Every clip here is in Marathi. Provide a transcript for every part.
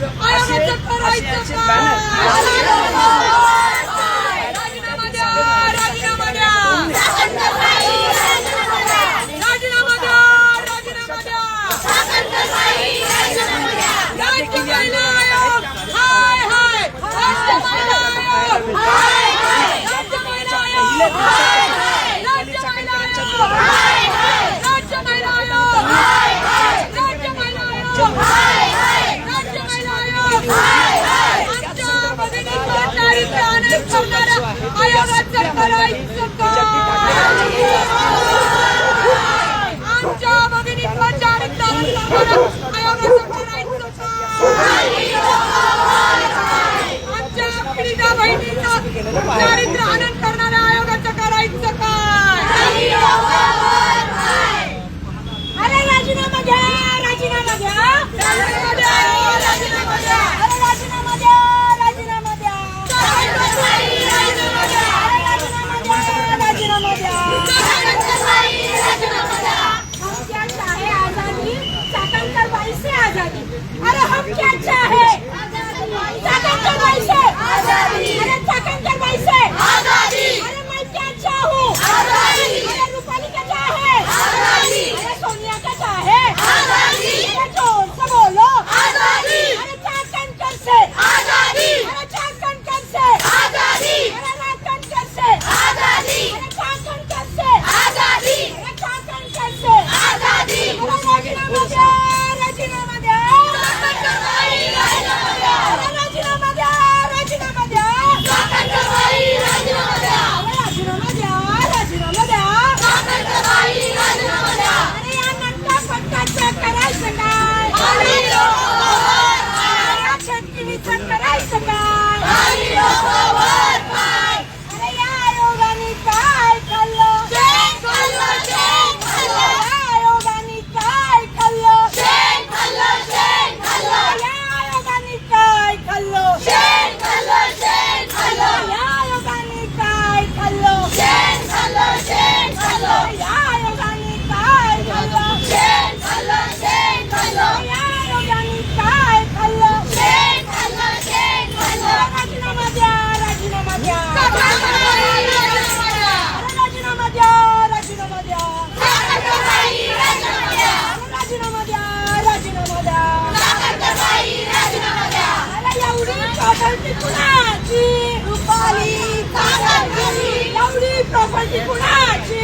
Come! करणारा आयोगाचं करायचं प्रॉपर्टी कुणाची? रुपाली एवढी प्रॉपर्टी कुणाची?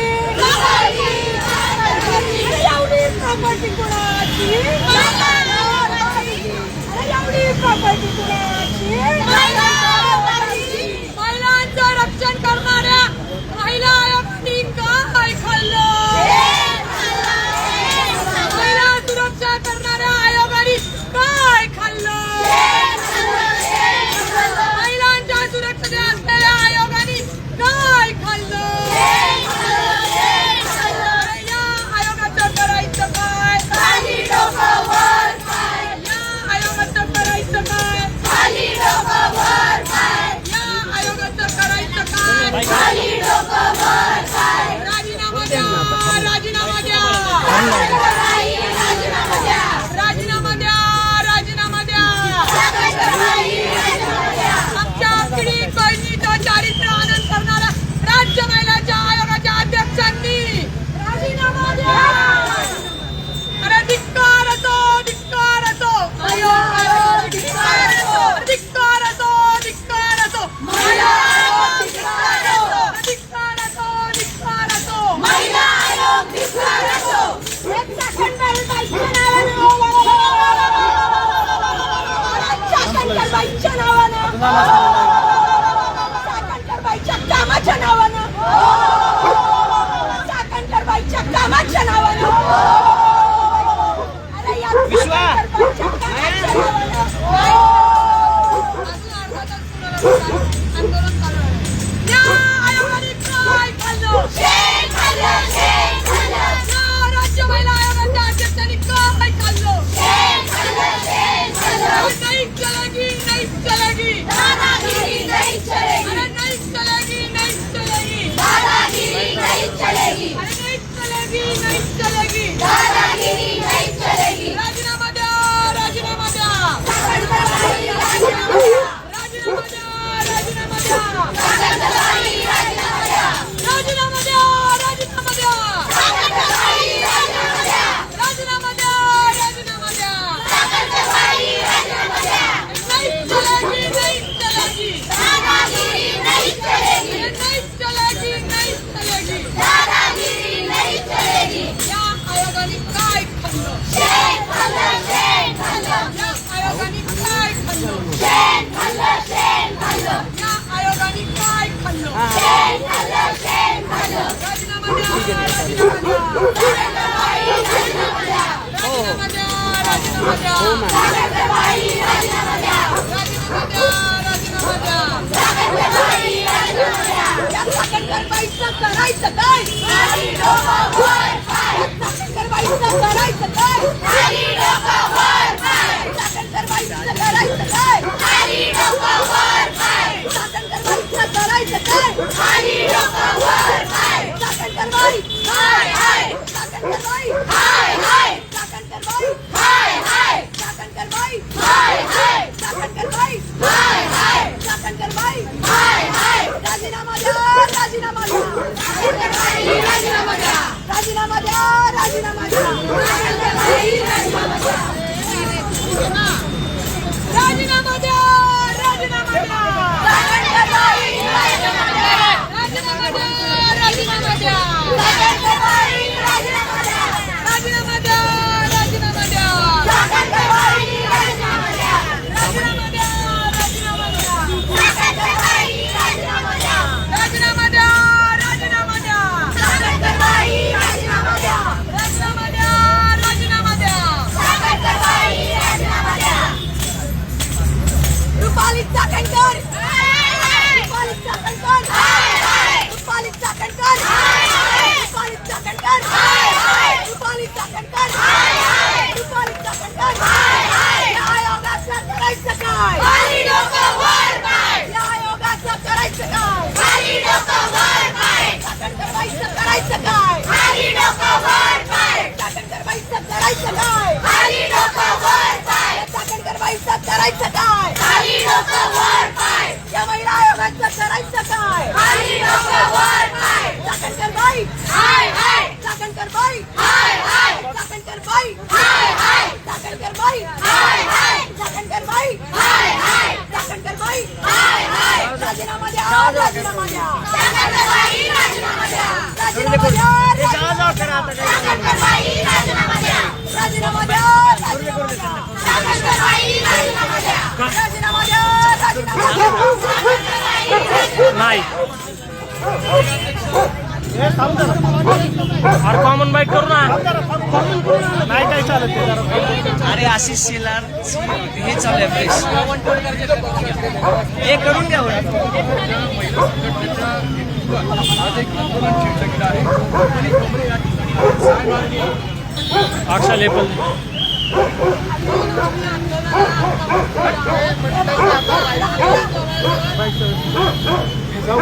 एवढी प्रॉपर्टी कुणाची? करायचं काय खाली डोकं वर पाय या चाकणकरबाईचं करायचं काय खाली डोकं वर पाय चाकणकरबाईचं करायचं काय खाली डोकं वर पाय चाकणकरबाईचं करायचं काय नाही. अरे कॉमन बाईक करू ना. नाही काय चालत अरे आशिष शेलार हे चालू आहे प्रेस हे करून घ्या. अक्षा लेपल. काय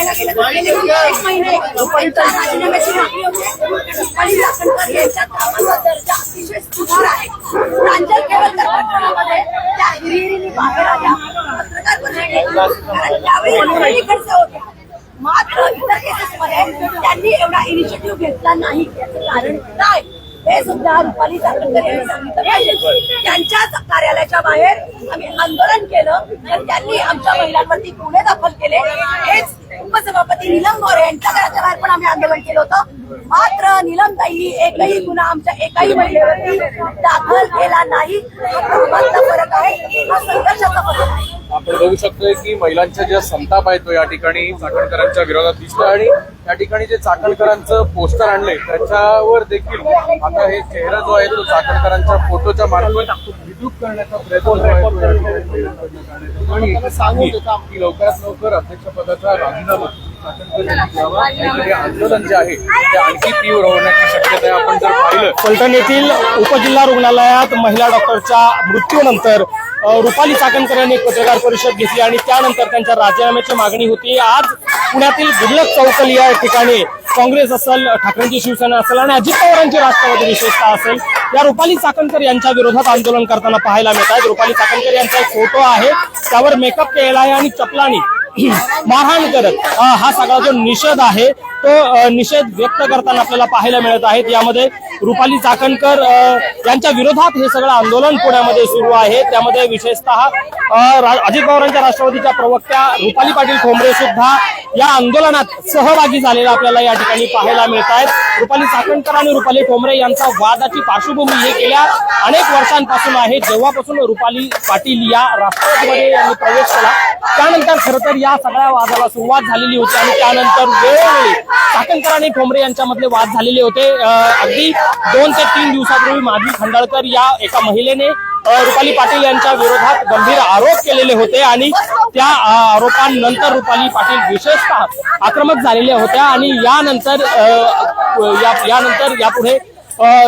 पाहायला गेलं तर गेले एक महिने त्यांच्या राजीनाम्याची मागणी होती. रुपाली चाकणकर यांच्या कामाचा दर्जा अतिशय सुधार आहे. प्रांजल केवलकर प्रकरणामध्ये त्या हिरिहिरीने बाहेर आल्या. पत्रकार परिषदेत कारण त्यावेळी निवडणुकीकडच्या होत्या मात्र इतर केसेसमध्ये त्यांनी एवढा इनिशिएटिव्ह घेतला नाही. याचं कारण काय? हे सुद्धा रुपाली सावरकर यांनी सांगितलं पाहिजे. त्यांच्याच कार्यालयाच्या बाहेर आम्ही आंदोलन केलं. तर त्यांनी आमच्या महिलांवरती गुन्हे दाखल केले. हेच उपसभापती नीलम गोरे यांच्या घराच्या बाहेर पण आम्ही आंदोलन केलं होतं. मात्र नीलमताईंनी एकही गुन्हा आमच्या एकाही महिलेवरती दाखल केला नाही. हा फरक आहे. हा संघर्षाचा फरक आहे. आपण बघू शकतोय की महिलांचा ज्या संताप आहे तो या ठिकाणी चाकणकरांच्या विरोधात दिसतोय आणि या ठिकाणी जे चाकणकरांचं पोस्टर आणलंय त्याच्यावर देखील आता हे चेहरा जो आहे तो चाकणकरांच्या फोटोच्या मार्फत करण्याचा प्रयत्न आणि सांगू लवकरात लवकर अध्यक्षपदाचा राजीनामा आंदोलन जे आहे ते आणखी तीव्र होण्याची शक्यता आहे आपण जर पाहिलं फलटण येथील उपजिल्हा रुग्णालयात महिला डॉक्टरच्या मृत्यूनंतर रुपाली चाकणकर यांनी एक पत्रकार परिषद घेतली आणि त्यानंतर त्यांच्या राजीनाम्याची मागणी होती. आज पुण्यातील गुडलक चौकली या ठिकाणी काँग्रेस असेल ठाकरेंची शिवसेना असेल आणि अजित पवारांची राष्ट्रवादी विशेषता असेल या रुपाली चाकणकर यांच्या विरोधात आंदोलन करताना पाहायला मिळत आहेत रुपाली चाकणकर यांचा एक फोटो आहे. त्यावर मेकअप केलेला आहे आणि चपलानी मारहाण करत. हा सगळा जो निषेध आहे तो निषेध व्यक्त करताना आपल्याला पाहायला मिळत आहेत. यामध्ये रुपाली चाकणकर यांच्या विरोधात हे सगळं आंदोलन पुण्यामध्ये सुरू आहे. त्यामध्ये विशेषतः रा- अजित पवारांच्या राष्ट्रवादीच्या प्रवक्त्या रुपाली पाटील ठोंबरे सुद्धा या आंदोलनात सहभागी झालेला आपल्याला या ठिकाणी पाहायला मिळत आहेत. रुपाली चाकणकर आणि रुपाली ठोंबरे यांचा वादाची पार्श्वभूमी हे गेल्या अनेक वर्षांपासून आहे. जेव्हापासून रुपाली पाटील या राष्ट्रवादीमध्ये यांनी प्रवेश केला त्यानंतर खरं तर या सगळ्या वादाला सुरुवात झालेली होती आणि त्यानंतर वेळोवेळी चाकणकर आणि ठोंबरे यांच्यामधले वाद झालेले होते. अगदी दोन ते तीन दिवसापूर्वी माजी खंडाळकर या एका महिलेने रुपाली पाटील यांच्या विरोधात गंभीर आरोप केलेले होते आणि त्या आरोपांनंतर रुपाली पाटील विशेषतः आक्रमक झालेल्या होत्या आणि यानंतर या- यानंतर यापुढे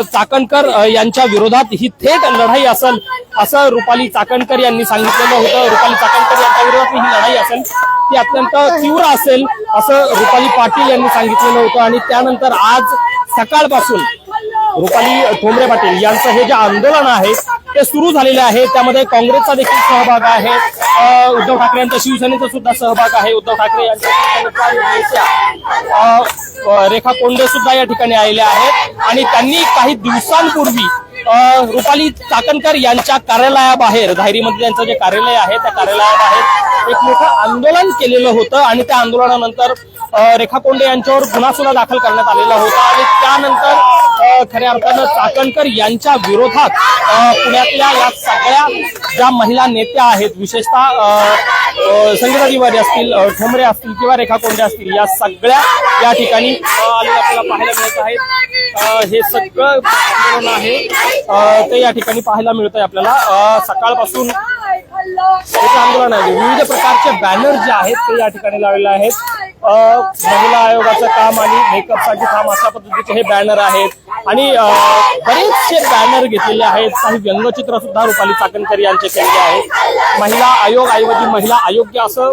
चाकणकर यांच्या विरोधात ही थेट लढाई असेल असं रुपाली चाकणकर यांनी सांगितलेलं होतं. रुपाली चाकणकर यांच्या विरोधात असेल ती अत्यंत तीव्र असेल असं रुपाली पाटील यांनी सांगितलेलं होतं. आणि त्यानंतर आज सकाळपासून रुपाली ठोंबरे पाटील यांचं हे जे आंदोलन आहे ते सुरू झालेले आहे. त्यामध्ये काँग्रेसचा देखील सहभाग आहे. उद्धव ठाकरे यांच्या शिवसेनेचा सुद्धा सहभाग आहे. उद्धव ठाकरे यांच्या रेखा कोंडे सुद्धा या ठिकाणी आलेल्या आहेत. आणि त्यांनी काही दिवसांपूर्वी रुपाली चाकणकर यांच्या कार्यालयाबाहेर धायरीमध्ये त्यांचं जे कार्यालय आहे त्या कार्यालयाबाहेर एक मोठं आंदोलन केलेलं होतं आणि त्या आंदोलनानंतर अ, रेखा कोंडे यांच्यावर गुन्हा सुद्धा दाखल करण्यात आलेला होता आणि त्यानंतर खऱ्या अर्थानं चाकणकर यांच्या विरोधात पुण्यातल्या या सगळ्या ज्या महिला नेत्या आहेत विशेषतः अ, अ, असतील अ, ठोंबरे असतील किंवा रेखा कोंडे असतील या सगळ्या या ठिकाणी आलेल्या आपल्याला पाहायला मिळत आहेत. हे सगळं आंदोलन आहे. ते या ठिकाणी पाहायला मिळत आहे आपल्याला. सकाळपासून आंदोलन आहे. विविध प्रकारचे बॅनर जे आहेत ते या ठिकाणी लावलेले आहेत. महिला आयोगाचं काम आणि मेकअपसाठी काम अशा पद्धतीचे हे बॅनर आहेत. आणि बरेचसे बॅनर घेतलेले आहेत. काही व्यंगचित्र सुद्धा रुपाली चाकणकर यांचे केलेले आहेत. महिला आयोग ऐवजी महिला आयोग्य असं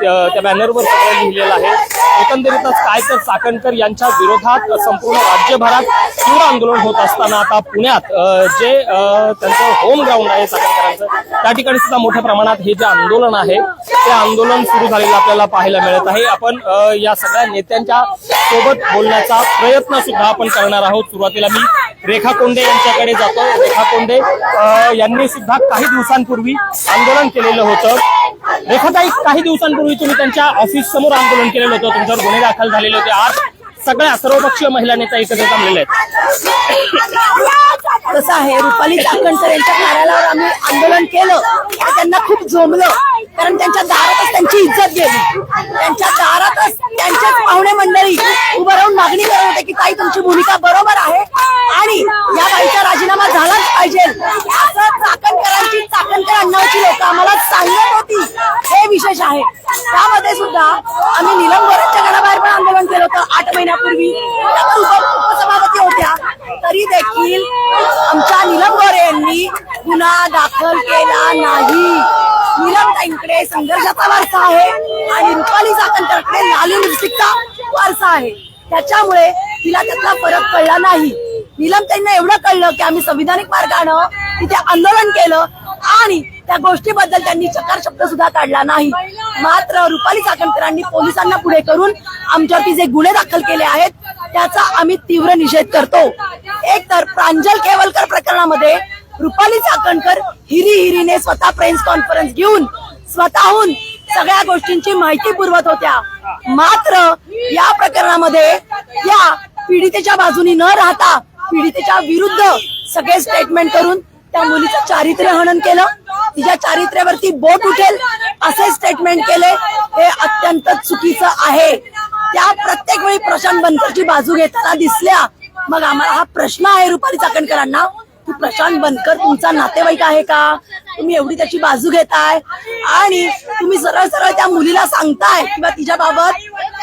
त्या त्या बॅनरवर सगळं लिहिलेलं आहे. एकंदरीतच काय तर चाकणकर यांच्या विरोधात संपूर्ण राज्यभरात तीव्र आंदोलन होत असताना आता पुण्यात जे त्यांचं होम ग्राउंड आहे चाकणकरांचं त्या ठिकाणी सुद्धा मोठ्या प्रमाणात हे जे आंदोलन आहे ते आंदोलन सुरू झालेलं आपल्याला पाहायला मिळत आहे. आपण या सगळ्या नेत्यांच्या सोबत बोलण्याचा प्रयत्न सुद्धा आपण करणार आहोत. सुरुवातीला मी रेखा कोंडे यांच्याकडे जातो. रेखा कोंडे यांनी सुद्धा काही दिवसांपूर्वी आंदोलन केलेलं होतं. रेखाताई काही दिवसांपूर्वी तुम्ही त्यांच्या ऑफिस समोर आंदोलन केलेलं होतं तुमच्यावर गुन्हे दाखल झालेले होते. आज सगळ्या सर्वपक्षीय महिला नेता एकत्र जमलेल्या आहेत. कसं आहे रुपाली चाकणकर यांच्या कार्यालयावर आम्ही आंदोलन केलं. त्यांना खूप जोमलं. कारण त्यांच्या दारातच त्यांची इज्जत गेली. त्यांच्या दारातच त्यांच्याच पाहुणे मंडळी उभं राहून मागणी करत होते की ताई तुमची भूमिका बरोबर आहे आणि या बाईचा राजीनामा झालाच पाहिजे. असं चाकणकरांची चाकणकर अण्णाची लोक आम्हाला सांगत होती. हे विशेष आहे. त्यामध्ये सुद्धा आम्ही निलम घराबाहेर पण आंदोलन केलं होतं आठ महिन्यापूर्वी. उपसभापती होत्या. तरी देखील आमच्या निलम गोरे यांनी गुन्हा दाखल केला नाही. निलम ताईंकडे संघर्षाचा वारसा आहे आणि रुपाली चाकणकरकडे लाली लिपस्टिकचा वारसा आहे. त्याच्यामुळे तिला त्यातला फरक कळला नाही. निलम त्यांना एवढं कळलं की आम्ही संविधानिक मार्गानं तिथे आंदोलन केलं आणि त्या गोष्टीबद्दल त्यांनी चकार शब्द सुद्धा काढला नाही. मात्र रुपाली चाकणकरांनी पोलिसांना पुढे करून आमच्यावरती जे गुन्हे दाखल केले आहेत त्याचा आम्ही तीव्र निषेध करतो. एक तर प्रांजल केवलकर प्रकरणामध्ये रुपाली चाकणकर हिरी हिरीने स्वतः प्रेस कॉन्फरन्स घेऊन स्वतःहून सगळ्या गोष्टींची माहिती पुरवत होत्या. मात्र या प्रकरणामध्ये या पीडितेच्या बाजूनी न राहता पीडितेच्या विरुद्ध सगळे स्टेटमेंट करून त्या मुलीचं चारित्र्य हनन केलं. तिच्या चारित्र्यावरती बोट उठेल असे स्टेटमेंट केले. हे अत्यंत चुकीचं आहे. त्या प्रत्येक वेळी प्रशांत बनकरची बाजू घेताना दिसल्या. मग आम्हाला हा प्रश्न आहे रुपाली चाकणकरांना. की प्रशांत बनकर तुमचा नातेवाईक आहे का? तुम्ही एवढी त्याची बाजू घेताय? आणि तुम्ही सरळ सरळ त्या मुलीला सांगताय किंवा तिच्याबाबत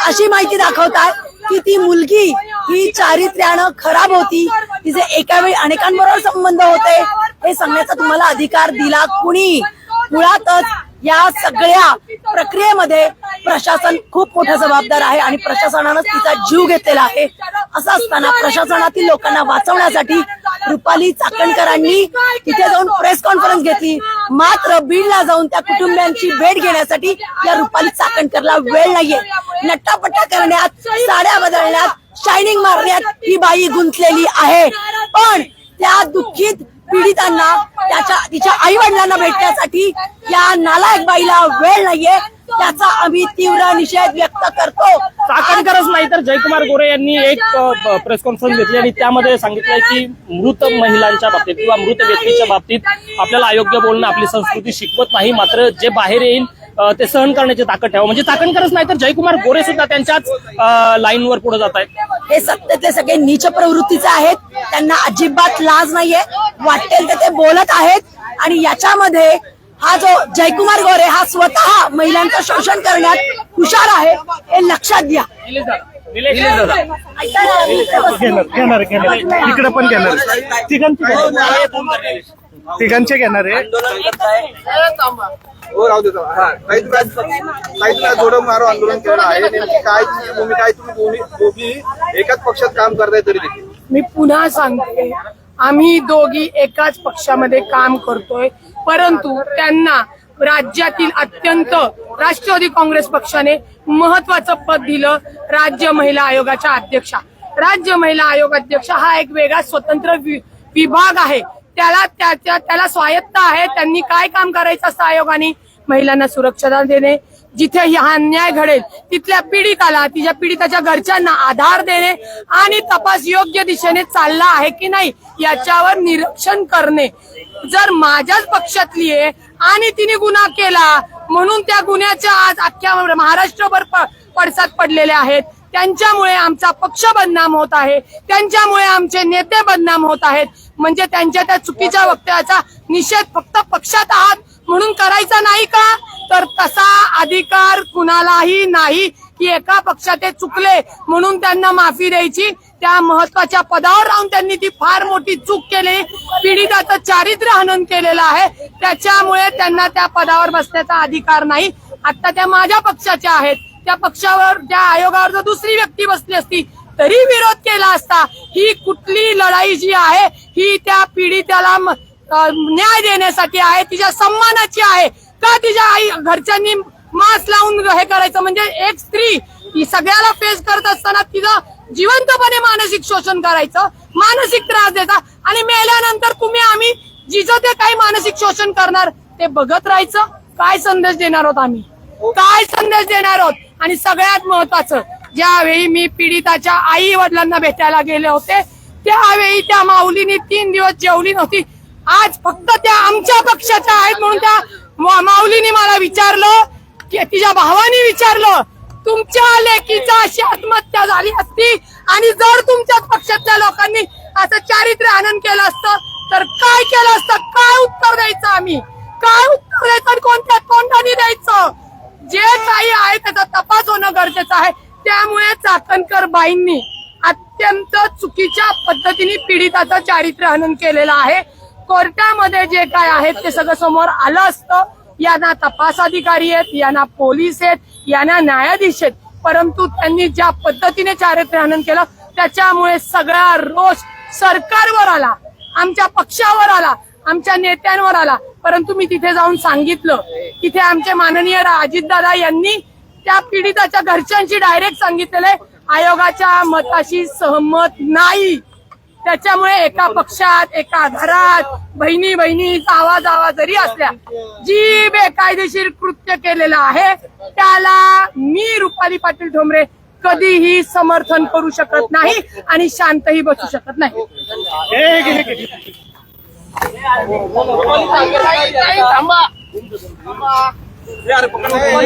अशी माहिती दाखवताय की ती मुलगी ही चारित्र्यानं खराब होती. तिचे एका वेळी अनेकांबरोबर संबंध होते. हे सांगण्याचा तुम्हाला अधिकार दिला कुणी? मुळातच या सगळ्या प्रक्रियेमध्ये प्रशासन खूप मोठा जबाबदार आहे आणि प्रशासनानं तिचा जीव घेतलेला आहे. असं असताना प्रशासनातील लोकांना वाचवण्यासाठी रुपाली चाकणकरांनी तिथे जाऊन प्रेस कॉन्फरन्स घेतली. मात्र बीडला जाऊन त्या कुटुंबियांची भेट घेण्यासाठी या रुपाली चाकणकरला वेळ नाहीये. नट्टापट्टा करण्यात साड्या बदलण्यात शायनिंग मारण्यात ही बाई गुंतलेली आहे. पण त्या दुःखीत पीडितांना त्याच्या तिच्या आई वडिलांना भेटण्यासाठी या नालायक बाईला वेळ नाहीये त्याचा आम्ही तीव्र निषेध व्यक्त करतो. चाकणकरच नाही तर जयकुमार गोरे यांनी एक प्रेस कॉन्फरन्स घेतली आणि त्यामध्ये सांगितलंय की मृत महिलांच्या बाबतीत किंवा मृत व्यक्तीच्या बाबतीत आपल्याला अयोग्य बोलणं आपली संस्कृती शिकवत नाही मात्र जे बाहेर येईल ते सहन करण्याची ताकद ठेवा. म्हणजे चाकणकरच नाही तर जयकुमार गोरे सुद्धा त्यांच्याच लाईनवर पुढे जात आहेत हे सत्यातले सगळे नीच प्रवृत्तीचे आहेत. त्यांना अजिबात लाज नाहीये. वाटेल ते ते बोलत आहेत. आणि याच्यामध्ये हा जो जयकुमार गोरे हा स्वतः महिलांचं शोषण करण्यात हुशार आहे हे लक्षात घ्या. इकडे पण घेणार. तिघांचे तिघांचे घेणार आहे. हो राहू देतो काही तुला काही तुला जोडं मारो आंदोलन केलं. आहे नेमकी काय तुमची भूमिका आहे तुम्ही दोन्ही दोघी एकाच पक्षात काम करताय तरी देखील. मी पुन्हा सांगते. आम्ही दोघी एकाच पक्षामध्ये काम करतोय. परंतु त्यांना राज्यातील अत्यंत राष्ट्रवादी काँग्रेस पक्षाने महत्वाचं पद दिलं राज्य महिला आयोगाच्या अध्यक्षा. राज्य महिला आयोग अध्यक्ष हा एक वेगळा स्वतंत्र विभाग आहे. त्याला त्याच्या त्याला स्वायत्त आहे. त्यांनी काय काम करायचं असतं आयोगाने? महिलांना सुरक्षा देणे. जिथे हा अन्याय घडेल तिथल्या पीडिताला तिच्या पीडिताच्या घरच्यांना आधार देणे आणि तपास योग्य दिशेने चालला आहे की नाही याच्यावर निरीक्षण करणे. जर माझ्याच पक्षातली आहे आणि तिने गुन्हा केला म्हणून त्या गुन्ह्याच्या आज अख्ख्या महाराष्ट्रभर पडसाद पडलेले आहेत. त्यांच्यामुळे आमचा पक्ष बदनाम होत आहे. त्यांच्यामुळे आमचे नेते बदनाम होत आहेत. म्हणजे त्यांच्या त्या चुकीच्या वक्तव्याचा निषेध फक्त पक्षात आहात म्हणून करायचा नाही का? तर तसा अधिकार कुणालाही नाही की एका पक्षात ते चुकले म्हणून त्यांना माफी द्यायची. त्या महत्त्वाच्या पदावर राहून त्यांनी ती फार मोठी चूक केली. पीडिताचं चारित्र्य हनन केलेलं आहे. त्याच्यामुळे त्यांना त्या पदावर बसण्याचा अधिकार नाही. आता त्या माझ्या पक्षाच्या आहेत. त्या पक्षावर त्या आयोगावर जर दुसरी व्यक्ती बसली असती तरी विरोध केला असता ही कुठली लढाई जी आहे ही त्या पीडित्याला न्याय देण्यासाठी आहे तिच्या सन्मानाची आहे. का तिच्या आई घरच्यांनी मास्क लावून हे करायचं? म्हणजे एक स्त्री ही सगळ्याला फेस करत असताना तिचं जिवंतपणे मानसिक शोषण करायचं मानसिक त्रास द्यायचा आणि मेल्यानंतर तुम्ही आम्ही जिचं ते काही मानसिक शोषण करणार ते बघत राहायचं. काय संदेश देणार आहोत आम्ही? काय संदेश देणार आहोत? आणि सगळ्यात महत्वाचं ज्यावेळी मी पीडिताच्या आई वडिलांना भेटायला गेले होते त्यावेळी त्या माऊलीने तीन दिवस जेवली नव्हती. आज फक्त त्या आमच्या पक्षाच्या आहेत म्हणून त्या माऊलीने मला विचारलं की तिच्या भावाने विचारलं तुमच्या लेकीचा अशी आत्महत्या झाली असती आणि जर तुमच्याच पक्षातल्या लोकांनी असं चारित्र्य आनंद केलं असतं तर काय केलं असतं काय उत्तर द्यायचं आम्ही काय उत्तर द्यायचं आणि कोणत्या तोंडाने द्यायचं जे काही आहे त्याचा तपास होणं गरजेचं आहे त्यामुळे चाकणकर बाईंनी अत्यंत चुकीच्या पद्धतीने पीडिताचं चारित्र्य हनन केलेलं आहे. कोर्टामध्ये जे काय आहे ते सगळं समोर आलं असतं. यांना तपास अधिकारी आहेत यांना पोलीस आहेत यांना न्यायाधीश आहेत. परंतु त्यांनी ज्या पद्धतीने चारित्र्य हनन केलं त्याच्यामुळे सगळा रोष सरकारवर आला आमच्या पक्षावर आला आमच्या नेत्यांवर आला. परंतु मी तिथे जाऊन सांगितलं तिथे आमचे माननीय अजितदादा यांनी त्या पीडिताच्या घरच्यांशी डायरेक्ट सांगितलेलं आहे, आयोगाच्या मताशी सहमत नाही. त्याच्यामुळे एका पक्षात एका घरात बहिणी बहिणीचा आवाज आवाज जरी असल्या जी बेकायदेशीर कृत्य केलेलं आहे त्याला मी रुपाली पाटील ठोंबरे कधीही समर्थन करू शकत नाही आणि शांतही बसू शकत नाही. थांबा. Claro, porque no puedo